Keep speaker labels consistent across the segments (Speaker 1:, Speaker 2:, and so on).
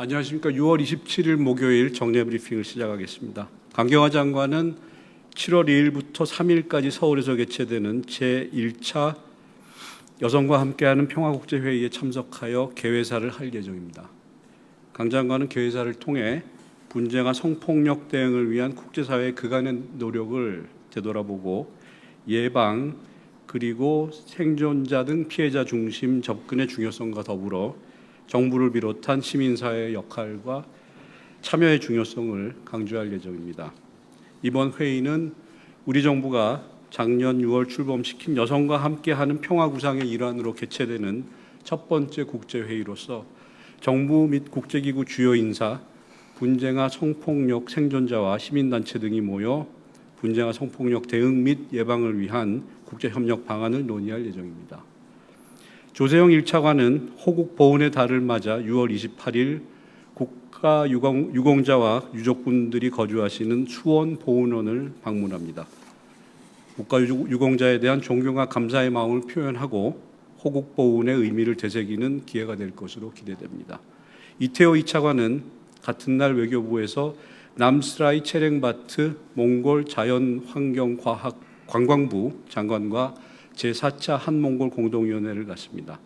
Speaker 1: 안녕하십니까. 6월 27일 목요일 정례 브리핑을 시작하겠습니다. 강경화 장관은 7월 2일부터 3일까지 서울에서 개최되는 제1차 여성과 함께하는 평화국제회의에 참석하여 개회사를 할 예정입니다. 강 장관은 개회사를 통해 분쟁과 성폭력 대응을 위한 국제사회의 그간의 노력을 되돌아보고 예방 그리고 생존자 등 피해자 중심 접근의 중요성과 더불어 정부를 비롯한 시민사회의 역할과 참여의 중요성을 강조할 예정입니다. 이번 회의는 우리 정부가 작년 6월 출범시킨 여성과 함께하는 평화 구상의 일환으로 개최되는 첫 번째 국제 회의로서 정부 및 국제기구 주요 인사, 분쟁과 성폭력 생존자와 시민단체 등이 모여 분쟁과 성폭력 대응 및 예방을 위한 국제협력 방안을 논의할 예정입니다. 조세영 1차관은 호국 보훈의 달을 맞아 6월 28일 국가 유공, 유공 자와 유족분들이 거주하시는 수원 보훈원을 방문합니다. 국가 유공자에 대한 존경과 감사의 마음을 표현하고 호국 보훈의 의미를 되새기는 기회가 될 것으로 기대됩니다. 이태호 2차관은 같은 날 외교부에서 남스라이 체랭바트 몽골 자연환경과학 관광부 장관과 제4차 한몽골 공동위원회를 갖습니다.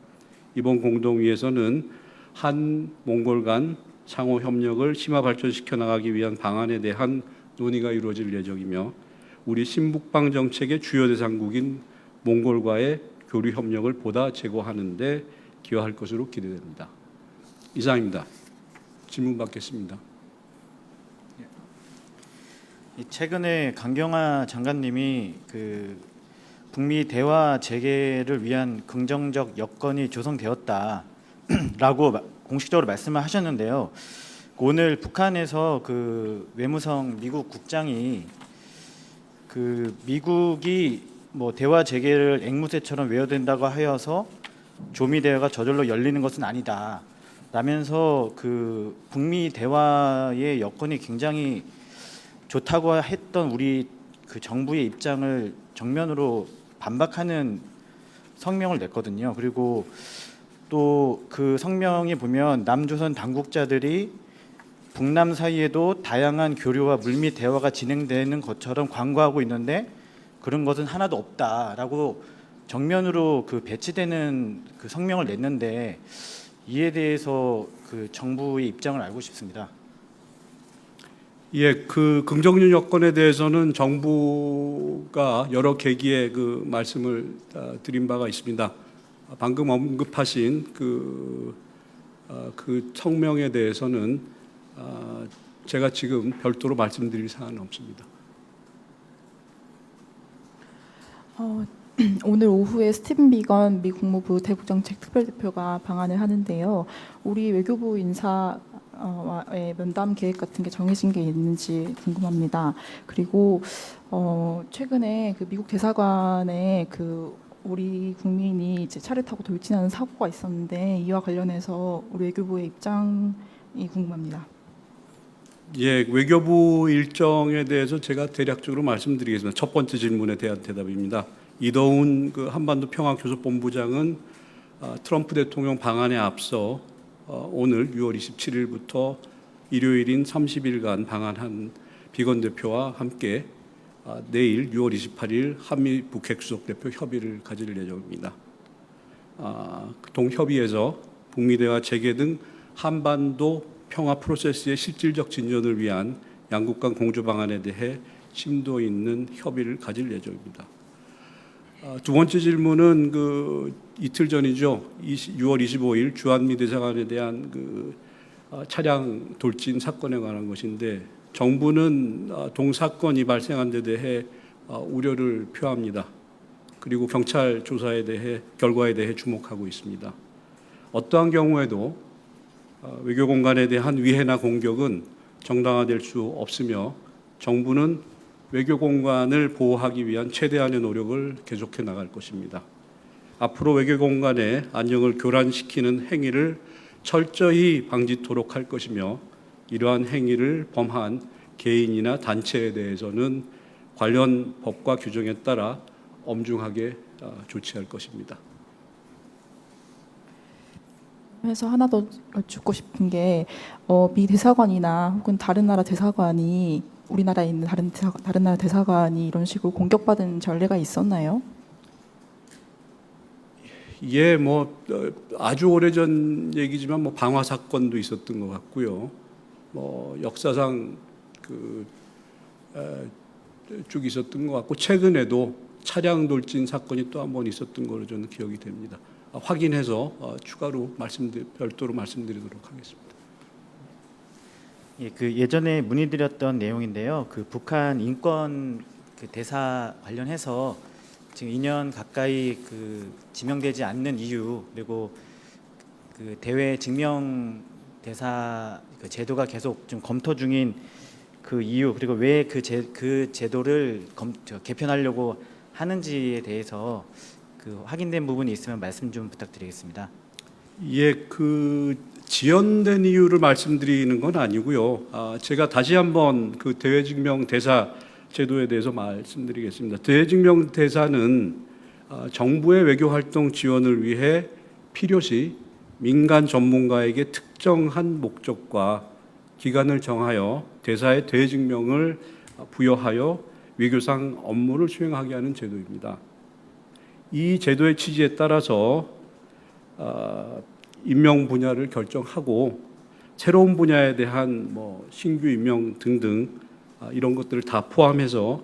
Speaker 1: 이번 공동위에서는 한 몽골 간 상호 협력을 심화 발전시켜 나가기 위한 방안에 대한 논의가 이루어질 예정이며 우리 신북방 정책의 주요 대상국인 몽골과의 교류 협력을 보다 제고하는 데 기여할 것으로 기대됩니다. 이상입니다. 질문 받겠습니다.
Speaker 2: 이 최근에 강경화 장관님이 그 북미 대화 재개를 위한 긍정적 여건이 조성되었다라고 마- 공식적으로 말씀을 하셨는데요. 오늘 북한에서 그 외무성 미국 국장이 그 미국이 뭐 대화 재개를 앵무새처럼 외워된다고 하여서 조미 대화가 저절로 열리는 것은 아니다. 라면서 그 북미 대화의 여건이 굉장히 좋다고 했던 우리 그 정부의 입장을 정면으로 반박하는 성명을 냈거든요. 그리고 또 그 성명에 보면 남조선 당국자들이 북남 사이에도 다양한 교류와 물밑 대화가 진행되는 것처럼 광고하고 있는데 그런 것은 하나도 없다라고 정면으로 그 배치되는 그 성명을 냈는데 이에 대해서 그 정부의 입장을 알고 싶습니다.
Speaker 1: 예, 그 긍정적 여건에 대해서는 정부가 여러 계기에 그 말씀을 아, 드린 바가 있습니다. 방금 언급하신 그, 아, 그 성명에 대해서는 아, 제가 지금 별도로 말씀드릴 사안은 없습니다.
Speaker 3: 어, 오늘 오후에 스티븐 비건 미 국무부 대북정책 특별대표가 방한을 하는데요. 우리 외교부 인사 와의 면담 계획 같은 게 정해진 게 있는지 궁금합니다. 그리고 어, 최근에 그 미국 대사관에 그 우리 국민이 이제 차를 타고 돌진하는 사고가 있었는데 이와 관련해서 우리 외교부의 입장이 궁금합니다.
Speaker 1: 예, 외교부 일정에 대해서 제가 대략적으로 말씀드리겠습니다. 첫 번째 질문에 대한 대답입니다. 이더훈 그 한반도 평화교섭본부장은 아, 트럼프 대통령 방한에 앞서 어, 오늘 6월 27일부터 일요일인 30일간 방한한 비건 대표와 함께 아, 내일 6월 28일 한미 북핵 수석 대표 협의를 가질 예정입니다. 아, 그 동협의에서 북미 대화 재개 등 한반도 평화 프로세스의 실질적 진전을 위한 양국 간 공조 방안에 대해 심도 있는 협의를 가질 예정입니다. 아, 두 번째 질문은 그 이틀 전이죠. 20, 6월 25일 주한미 대사관에 대한 그 아, 차량 돌진 사건에 관한 것인데 정부는 아, 동사건이 발생한 데 대해 아, 우려를 표합니다. 그리고 경찰 조사에 대해 결과에 대해 주목하고 있습니다. 어떠한 경우에도 어, 외교 공간에 대한 위해나 공격은 정당화될 수 없으며 정부는 외교 공간을 보호하기 위한 최대한의 노력을 계속해 나갈 것입니다. 앞으로 외교 공간의 안정을 교란시키는 행위를 철저히 방지토록 할 것이며 이러한 행위를 범한 개인이나 단체에 대해서는 관련 법과 규정에 따라 엄중하게 어, 조치할 것입니다.
Speaker 3: 해서 하나 더 여쭙고 싶은 게 어, 미 대사관이나 혹은 다른 나라 대사관이 우리나라에 있는 다른 다른 나라 대사관이 이런 식으로 공격받은 전례가 있었나요?
Speaker 1: 예, 뭐 어, 아주 오래전 얘기지만 뭐 방화 사건도 있었던 것 같고요. 뭐 역사상 그 에, 쭉 있었던 것 같고 최근에도 차량 돌진 사건이 또 한 번 있었던 걸로 저는 기억이 됩니다. 아, 확인해서 어, 추가로 말씀드 별도로 말씀드리도록 하겠습니다.
Speaker 2: 예, 그 예전에 문의드렸던 내용인데요. 그 북한 인권 그 대사 관련해서 지금 2년 가까이 그 지명되지 않는 이유 그리고 그 대외 증명 대사 그 제도가 계속 좀 검토 중인 그 이유 그리고 왜그제그 제도를 검, 저, 개편하려고 하는지에 대해서 그 확인된 부분이 있으면 말씀 좀 부탁드리겠습니다.
Speaker 1: 예, 그 지연된 이유를 말씀드리는 건 아니고요. 아, 제가 다시 한번 그 대외증명 대사 제도에 대해서 말씀드리겠습니다. 대외증명 대사는 아, 정부의 외교 활동 지원을 위해 필요시 민간 전문가에게 특정한 목적과 기간을 정하여 대사의 대외증명을 부여하여 외교상 업무를 수행하게 하는 제도입니다. 이 제도의 취지에 따라서 아, 임명 분야를 결정하고 새로운 분야에 대한 뭐 신규 임명 등등 아, 이런 것들을 다 포함해서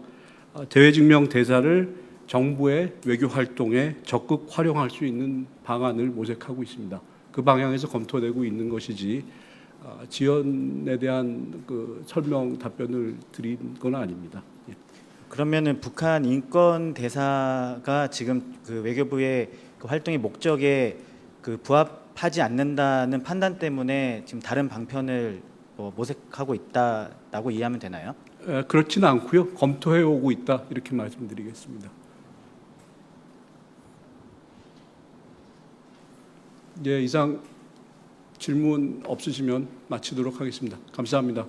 Speaker 1: 아, 대외증명 대사를 정부의 외교 활동에 적극 활용할 수 있는 방안을 모색하고 있습니다. 그 방향에서 검토되고 있는 것이지 아, 지연에 대한 그 설명 답변을 드린 건 아닙니다. 예.
Speaker 2: 그러면은 북한 인권 대사가 지금 그 외교부의 그 활동의 목적에 그 부합하지 않는다는 판단 때문에 지금 다른 방편을 뭐 모색하고 있다라고 이해하면 되나요?
Speaker 1: 에, 그렇지는 않고요. 검토해 오고 있다 이렇게 말씀드리겠습니다. 예, 이상 질문 없으시면 마치도록 하겠습니다. 감사합니다.